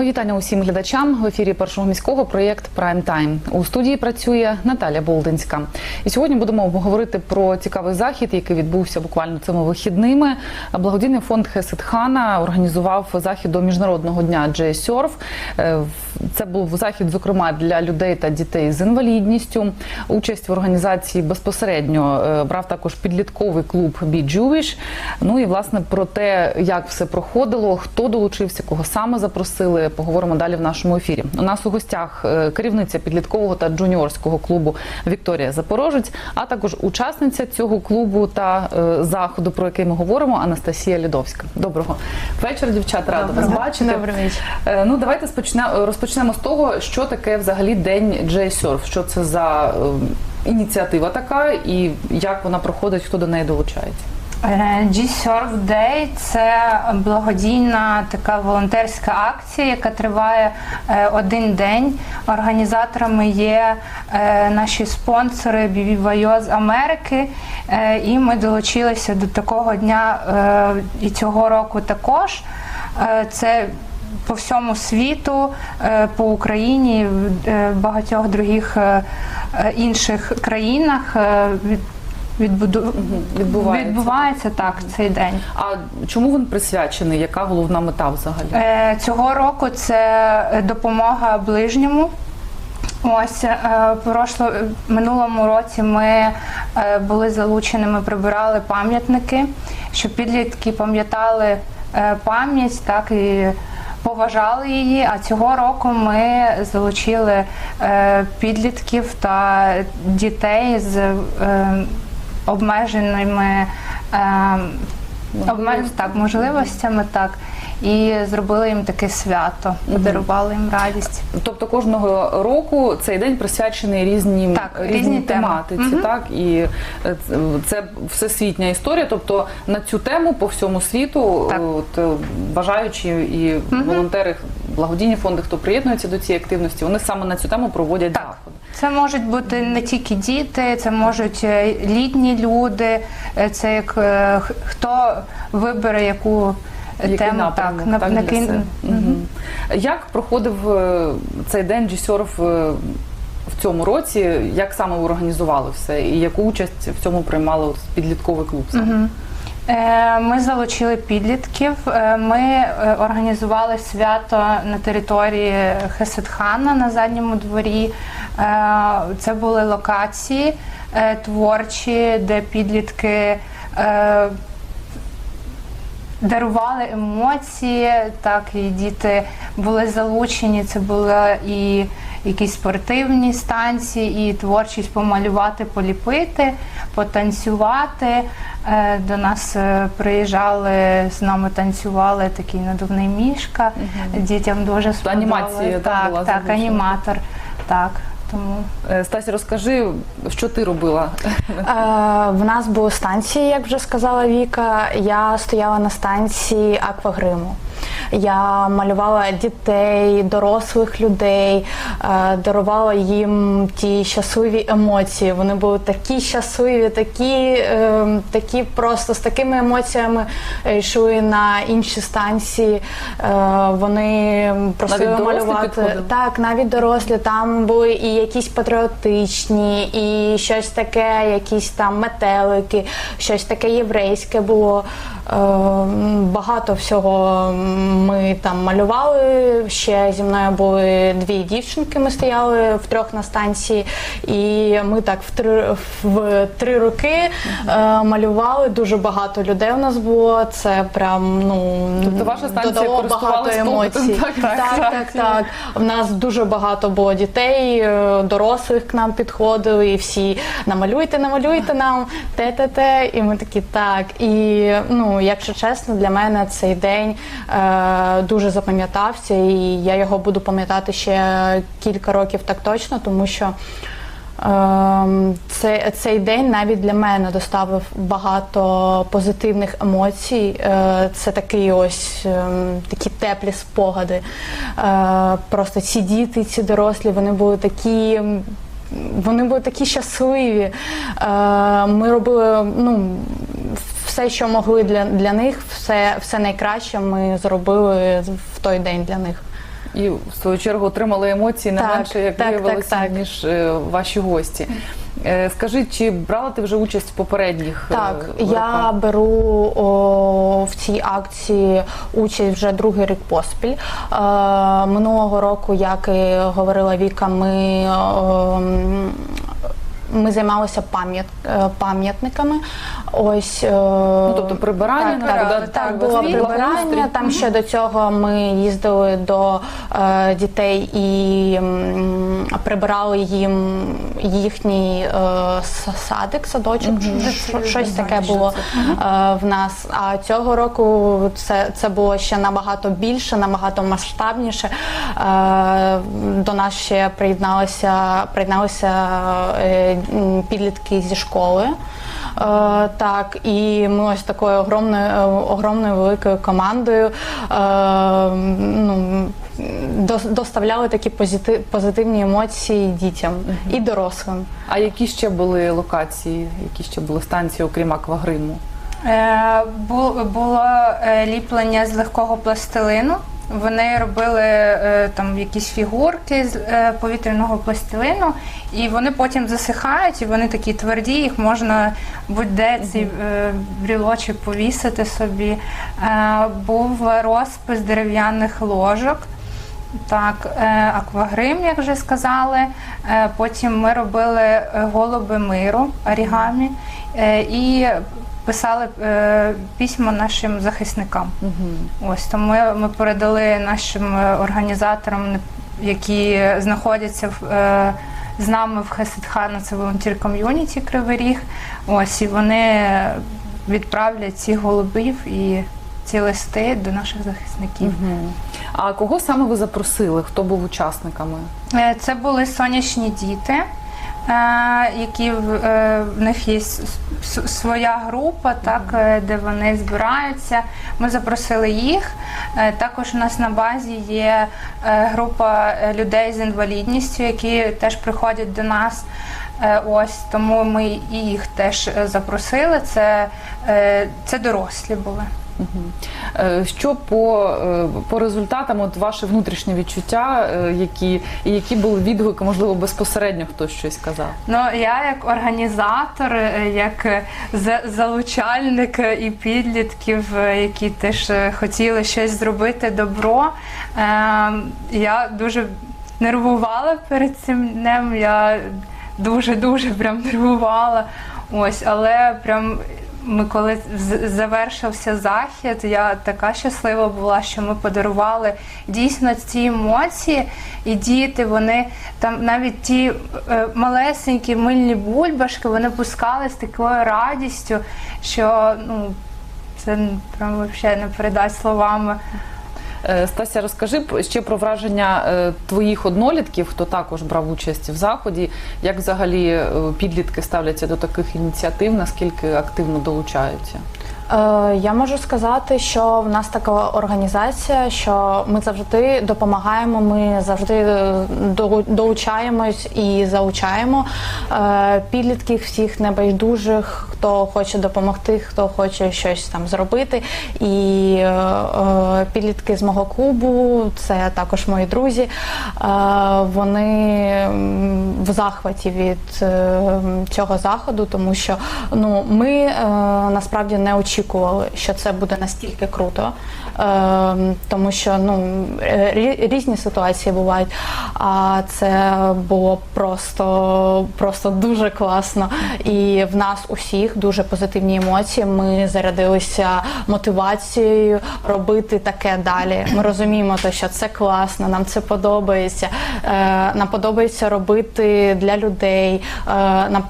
Мої вітання усім глядачам в ефірі першого міського проєкт Прайм Тайм. У студії працює Наталя Болдинська. І сьогодні будемо говорити про цікавий захід, який відбувся буквально цими вихідними. Благодійний фонд Хесет Хана організував захід до міжнародного дня Джей Сьорф. Це був захід, зокрема, для людей та дітей з інвалідністю. Участь в організації безпосередньо е, брав також підлітковий клуб Be Jewish. Ну і власне про те, як все проходило, хто долучився, кого саме запросили, поговоримо далі в нашому ефірі. У нас у гостях е, керівниця підліткового та джуніорського клубу Вікторія Запорожець, а також учасниця цього клубу та е, заходу, про який ми говоримо, Анастасія Лідовська. Доброго вечора, дівчат, рада вас бачити. Добрий вечір. Е, Ну, давайте розпочнемо з того, що таке взагалі день J-Surf, що це за ініціатива така і як вона проходить, хто до неї долучається. Е, G-Surf Day – це благодійна така волонтерська акція, яка триває е, один день. Організаторами є е, наші спонсори BBVIO з Америки, і ми долучилися до такого дня і цього року також. Це по всьому світу, по Україні, в багатьох других інших країнах відбуду... Відбувається. відбувається так цей день. А чому він присвячений? Яка головна мета взагалі? Е, Цього року це допомога ближньому. Ось е, прошло минулому році ми е, були залучені, ми прибирали пам'ятники, щоб підлітки пам'ятали е, пам'ять, так і поважали її. А цього року ми залучили е, підлітків та дітей з е, обмеженими е, обмеж... так, можливостями, так. І зробили їм таке свято, подарували їм радість. Тобто кожного року цей день присвячений різнім Так, різній різні тематиці, Мгм. так і е, це- всесвітня історія. Тобто на цю тему по всьому світу Так. от, е, бажаючі і волонтери, благодійні фонди, хто приєднується до цієї активності, вони саме на цю тему проводять Так. заходи. Це можуть бути не тільки діти, це можуть е, літні люди, е, це як е, хто вибере яку Який тему напрямок, так, так, на для кін- Як проходив цей день е, в цьому році? Як саме організували все? І яку участь в цьому приймали підлітковий клуб? саме? Мгм. Е, Ми залучили підлітків. Е, Ми е, організували свято на території Хесетхана на задньому дворі. Це були локації творчі, де підлітки. Дарували емоції, так і діти були залучені. Це були і якісь спортивні станції, і творчість помалювати, поліпити, потанцювати. Е, До нас е, приїжджали з нами танцювали такий надувний мішка. Дітям дуже сподобалось. анімація, так, так, була так, аніматор. Так, тому Е, Стасі, розкажи, що ти робила? Е, В нас були станції, як вже сказала Віка. Я стояла на станції аквагриму. Я малювала дітей, дорослих людей, е, дарувала їм ті щасливі емоції. Вони були такі щасливі, такі, е, такі просто з такими емоціями йшли на інші станції. Е, Вони просили Навіть малювати. підходили? Так, навіть дорослі. Там були і якісь патріотичні, і щось таке, якісь там метелики, щось таке єврейське було. Багато всього ми там малювали. Ще зі мною були дві дівчинки. Ми стояли втрьох на станції, і ми так в три в три роки е, малювали. Дуже багато людей у нас було. Це прям ну Тобто ваша станція додало багато емоцій. так, так, так, так, так. В нас дуже багато було дітей, е, дорослих к нам підходили, і всі намалюйте, намалюйте нам те-те-те. І ми такі так. І ну, якщо чесно, для мене цей день е, дуже запам'ятався, і я його буду пам'ятати ще кілька років так точно, тому що. Ем, Цей, цей день навіть для мене доставив багато позитивних емоцій. Е, Це такий ось ем, такі теплі спогади. Е, Просто ці діти, ці дорослі, вони були такі. Вони були такі щасливі. Е, Ми робили ну, все, що могли для, для них, все, все найкраще ми зробили в той день для них. І в свою чергу отримали емоції не Так, менше, як так, виявилося, так, так. ніж е, ваші гості. Е, Скажи, чи брала ти вже участь в попередніх? е, я беру о, в цій акції участь вже другий рік поспіль. Е, минулого року, як і говорила Віка, ми. о, ми займалися пам'ят, е, пам'ятниками. Ось е, Ну, тобто прибирання, так, так, да, так, благоустрій. було прибирання. Там ще до цього ми їздили до е, дітей і м, прибирали їм їхній е, садик, садочок. Щ- Щось таке було е, в нас. А цього року це, це було ще набагато більше, набагато масштабніше. Е, До нас ще приєдналися, приєдналися е, підлітки зі школи. Е, так, і ми ось такою огромною, е, огромною великою командою е, ну, до- доставляли такі позити- позитивні емоції дітям і дорослим. А які ще були локації, які ще були станції, окрім аквагриму? Е, бу- Було ліплення з легкого пластилину. Вони робили е, там якісь фігурки з е, повітряного пластилину, і вони потім засихають, і вони такі тверді, їх можна будь-де ці е, брілочок повісити собі. Е, Був розпис дерев'яних ложок. Так, аквагрим, як вже сказали. Потім ми робили голуби миру орігамі і писали е, письма нашим захисникам. Ось тому ми, передали нашим е, організаторам, які знаходяться в. е, З нами в Хесетхана, це волонтір ком'юніті Кривий Ріг. Ось і вони відправлять цих голубів і ці листи до наших захисників. А кого саме ви запросили? Хто був учасниками? Е, Це були сонячні діти, які в е, них є своя група, так, е, де вони збираються. Ми запросили їх. Е, Також у нас на базі є е, група е, людей з інвалідністю, які теж приходять до нас. Е, Ось тому ми і їх теж е, запросили. Це, е, це дорослі були. Е, Що по, е, по результатам, от ваше внутрішнє відчуття, е, які, і які були відгуки, можливо, безпосередньо хтось щось казав? Ну, я як організатор, як залучальник і підлітків, які теж хотіли щось зробити добро, е, я дуже нервувала перед цим днем. Я дуже-дуже прям нервувала. Ось, але прям. Ми коли завершився захід, я така щаслива була, що ми подарували дійсно ці емоції, і діти, вони там навіть ті е, малесенькі мильні бульбашки, вони пускали з такою радістю, що ну це прям взагалі не передасть словами. Е, Стася, розкажи ще про враження е, твоїх однолітків, хто також брав участь в заході. Як взагалі е, підлітки ставляться до таких ініціатив, наскільки активно долучаються? Е, Я можу сказати, що в нас така організація, що ми завжди допомагаємо, ми завжди е, долучаємось і залучаємо е, підлітків всіх небайдужих, хто хоче допомогти, хто хоче щось там зробити. І підлітки з мого клубу, це також мої друзі. Вони в захваті від цього заходу, тому що ну ми насправді не очікували, що це буде настільки круто, е, тому що ну е, різні ситуації бувають. А це було просто, просто дуже класно. І в нас усіх дуже позитивні емоції. Ми зарядилися мотивацією робити таке далі. Ми розуміємо, те, що це класно, нам це подобається. Е, Нам подобається робити для людей. Е, Нам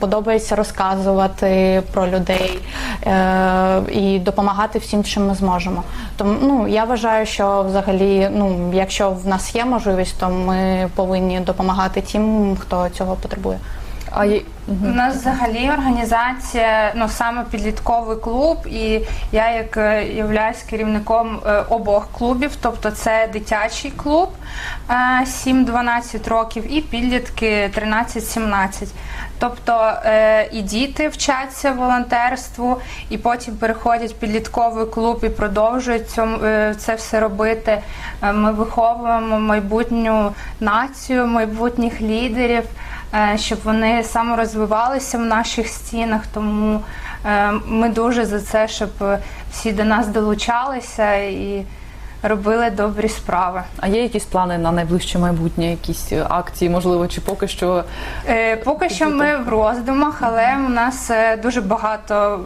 подобається розказувати про людей е, і допомагати всім, чим ми зможемо. Тому ну я вважаю, що взагалі, ну якщо в нас є можливість, то ми повинні допомагати тим, хто цього потребує. А є... У нас взагалі організація, ну саме підлітковий клуб, і я як е, являюсь керівником е, обох клубів, тобто це дитячий клуб е, 7-12 років і підлітки 13-17. Тобто е, і діти вчаться волонтерству, і потім переходять в підлітковий клуб і продовжують цьому, е, це все робити. Е, Ми виховуємо майбутню націю, майбутніх лідерів е, щоб вони саморозвивалися в наших стінах. Тому е, ми дуже за це, щоб е, всі до нас долучалися і робили добрі справи. А є якісь плани на найближче майбутнє, якісь е, акції, можливо, чи поки що Е, Поки що ми в роздумах, але у нас е, дуже багато.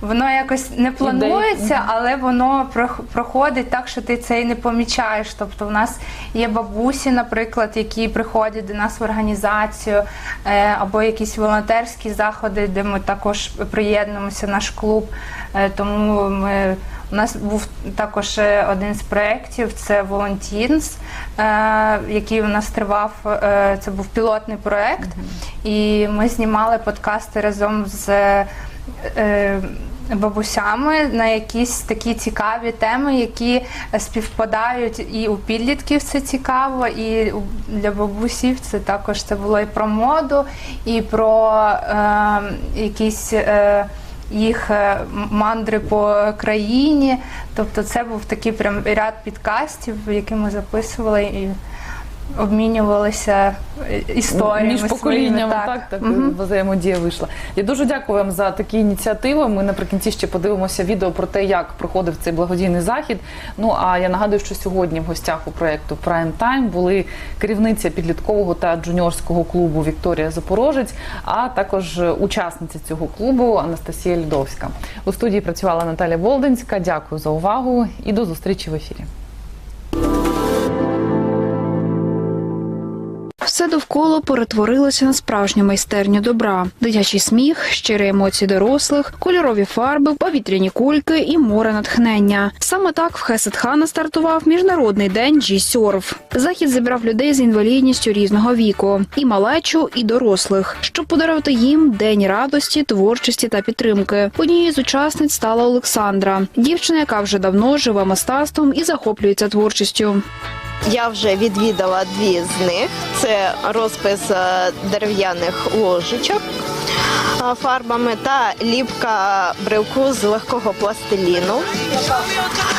Воно якось не планується, але воно проходить так, що ти це і не помічаєш. Тобто, в нас є бабусі, наприклад, які приходять до нас в організацію, е, або якісь волонтерські заходи, де ми також приєднуємося, наш клуб. Е, Тому ми у нас був також е, один з проєктів це Волонтінс, який у нас тривав. Це був пілотний проєкт, і ми знімали подкасти разом з бабусями на якісь такі цікаві теми, які співпадають і у підлітків це цікаво, і для бабусів це також це було і про моду, і про е, якісь. Е, їх е, мандри по країні. Тобто це був такий прям ряд підкастів, які ми записували і обмінювалися е, історіями. між поколіннями, так, так, Мгм. взаємодія вийшла. Я дуже дякую вам за такі ініціативи. Ми наприкінці ще подивимося відео про те, як проходив цей благодійний захід. Ну а я нагадую, що сьогодні в гостях у проєкту Prime Time були керівниця підліткового та джуніорського клубу Вікторія Запорожець, а також учасниця цього клубу Анастасія Льдовська. У студії працювала Наталя Болдинська. Дякую за увагу і до зустрічі в ефірі. Все довкола перетворилося на справжню майстерню добра, дитячий сміх, щирі емоції дорослих, кольорові фарби, повітряні кульки і море натхнення. Саме так в Хесетхана стартував міжнародний день G-Surf. Захід зібрав людей з інвалідністю різного віку, і малечу, і дорослих, щоб подарувати їм день радості, творчості та підтримки. Однією з учасниць стала Олександра, дівчина, яка вже давно живе мистецтвом і захоплюється творчістю. Я вже відвідала дві з них. Це розпис е, дерев'яних ложечок е, фарбами та ліпка брелку з легкого пластиліну.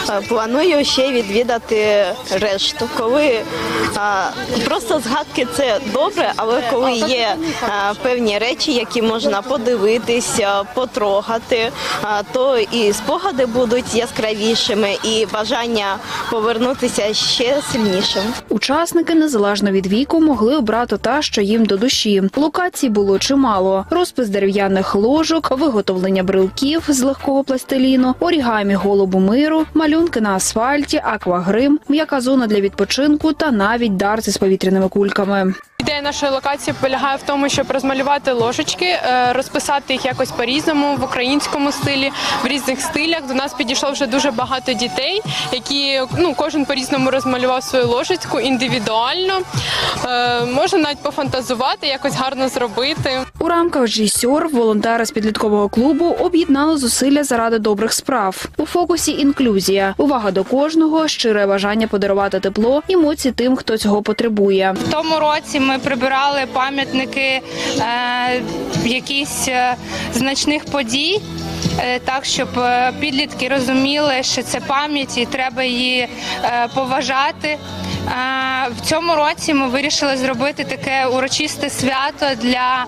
Е, Планую ще відвідати решту. Коли просто згадки це добре, але коли є певні речі, які можна подивитися, потрогати, то і спогади будуть яскравішими, і бажання повернутися ще сильнішим. Учасники незалежно від віку могли обрати та, що їм до душі. Локацій було чимало: розпис дерев'яних ложок, виготовлення брелків з легкого пластиліну, орігамі голубу миру, малюнки на асфальті, аквагрим, м'яка зона для відпочинку та навіть дарти з повітряними кульками. Ідея нашої локації полягає в тому, щоб розмалювати ложечки, е, розписати їх якось по-різному в українському стилі, в різних стилях. До нас підійшло вже дуже багато дітей, які ну кожен по-різному розмалював свою ложечку індивідуально. Е, Можна навіть пофантазувати, якось гарно зробити. У рамках G-Surf волонтери з підліткового клубу об'єднали зусилля заради добрих справ. У фокусі інклюзія, увага до кожного, щире бажання подарувати тепло, емоції тим, хто цього потребує. В тому році ми прибирали пам'ятники е, якісь е, значних подій. е, Так, щоб підлітки розуміли, що це пам'ять і треба її поважати. В цьому році ми вирішили зробити таке урочисте свято для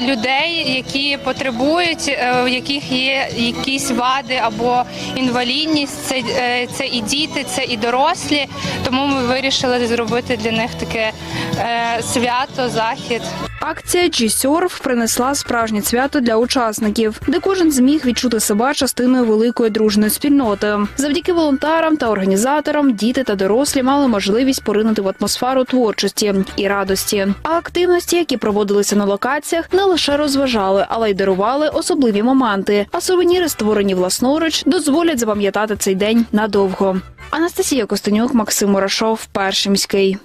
людей, які потребують, у яких є якісь вади або інвалідність. Це, це і діти, це і дорослі. Тому ми вирішили зробити для них таке свято, захід. Акція G-Surf принесла справжнє свято для учасників, де кожен зміг відчути себе частиною великої дружної спільноти. Завдяки волонтерам та організаторам діти та дорослі мали можливість поринути в атмосферу творчості і радості. А активності, які проводилися на локаціях, не лише розважали, але й дарували особливі моменти. А сувеніри, створені власноруч, дозволять запам'ятати цей день надовго. Анастасія Костенюк, Максим Мурашов, перший міський.